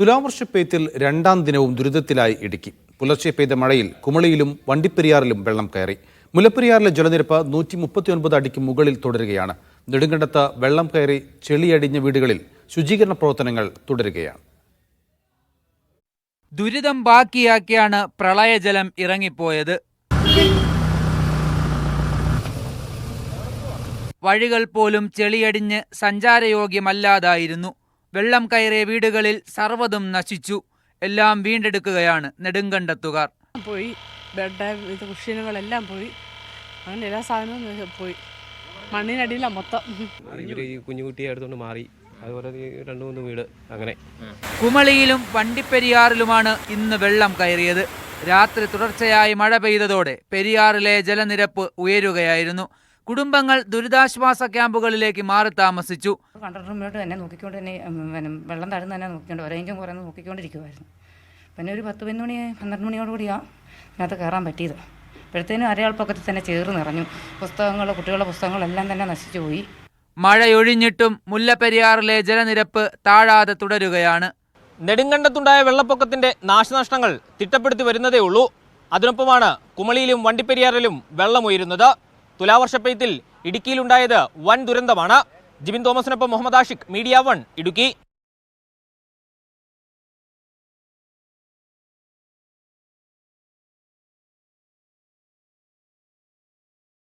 തുലാവർഷപ്പെയ്ത്തിൽ രണ്ടാം ദിനവും ദുരിതത്തിലായി ഇടുക്കി. പുലർച്ചെ പെയ്ത മഴയിൽ കുമളിയിലും വണ്ടിപ്പെരിയാറിലും വെള്ളം കയറി. മുല്ലപ്പെരിയാറിലെ ജലനിരപ്പ് നൂറ്റി മുപ്പത്തിയൊൻപത് അടിക്ക് മുകളിൽ തുടരുകയാണ്. നെടുങ്കണ്ടത്ത് വെള്ളം കയറി ചെളിയടിഞ്ഞ വീടുകളിൽ ശുചീകരണ പ്രവർത്തനങ്ങൾ തുടരുകയാണ്. ദുരിതം ബാക്കിയാക്കിയാണ് പ്രളയജലം ഇറങ്ങിപ്പോയത്. വഴികൾ പോലും ചെളിയടിഞ്ഞ് സഞ്ചാരയോഗ്യമല്ലാതായിരുന്നു. വെള്ളം കയറിയ വീടുകളിൽ സർവതും നശിച്ചു. എല്ലാം വീണ്ടെടുക്കുകയാണ് നെടുങ്കണ്ടത്തുകാർ. പോയി ബെഡ് കുഷ്യനുകളെല്ലാം പോയി. അങ്ങനെ എല്ലാ സാധനവും പോയി. മണ്ണിനടിയിലാണ് മൊത്തം. ഇവർ ഈ കുഞ്ഞുകുട്ടിയെ എടുത്തുകൊണ്ട് മാറി. അതുപോലെ രണ്ട് മൂന്ന് വീട് അങ്ങനെ. കുമളിയിലും വണ്ടിപ്പെരിയാറിലുമാണ് ഇന്ന് വെള്ളം കയറിയത്. രാത്രി തുടർച്ചയായി മഴ പെയ്തതോടെ പെരിയാറിലെ ജലനിരപ്പ് ഉയരുകയായിരുന്നു. കുടുംബങ്ങൾ ദുരിതാശ്വാസ ക്യാമ്പുകളിലേക്ക് മാറി താമസിച്ചു. കണ്ടക്ടർ മുന്നോട്ട് തന്നെ നോക്കിക്കൊണ്ട് തന്നെ പിന്നെ വെള്ളം താഴ്ന്ന് തന്നെ നോക്കിക്കൊണ്ട് ഒരേഞ്ചും കുറേ നോക്കിക്കൊണ്ടിരിക്കുമായിരുന്നു പിന്നെ ഒരു പത്ത് പതിനൊന്ന് മണി പന്ത്രണ്ട് മണിയോടുകൂടിയാണ് അതിനകത്ത് കയറാൻ പറ്റിയത്. അപ്പോഴത്തേനും അരയാൾ പൊക്കത്തിൽ തന്നെ ചേർന്ന് നിറഞ്ഞു. പുസ്തകങ്ങൾ കുട്ടികളുടെ പുസ്തകങ്ങളെല്ലാം തന്നെ നശിച്ചു പോയി. മഴയൊഴിഞ്ഞിട്ടും മുല്ലപ്പെരിയാറിലെ ജലനിരപ്പ് താഴാതെ തുടരുകയാണ്. നെടുങ്കണ്ടത്തുണ്ടായ വെള്ളപ്പൊക്കത്തിന്റെ നാശനഷ്ടങ്ങൾ തിട്ടപ്പെടുത്തി വരുന്നതേ ഉള്ളൂ. അതിനൊപ്പമാണ് കുമളിയിലും വണ്ടിപ്പെരിയാറിലും വെള്ളമുയരുന്നത്. തുലാവർഷപ്പെയ്ത്തിൽ ഇടുക്കിയിലുണ്ടായത് വൻ ദുരന്തമാണ്. ജിബിൻ തോമസിനൊപ്പം മുഹമ്മദ് ആഷിഖ് മീഡിയ വൺ ഇടുക്കി.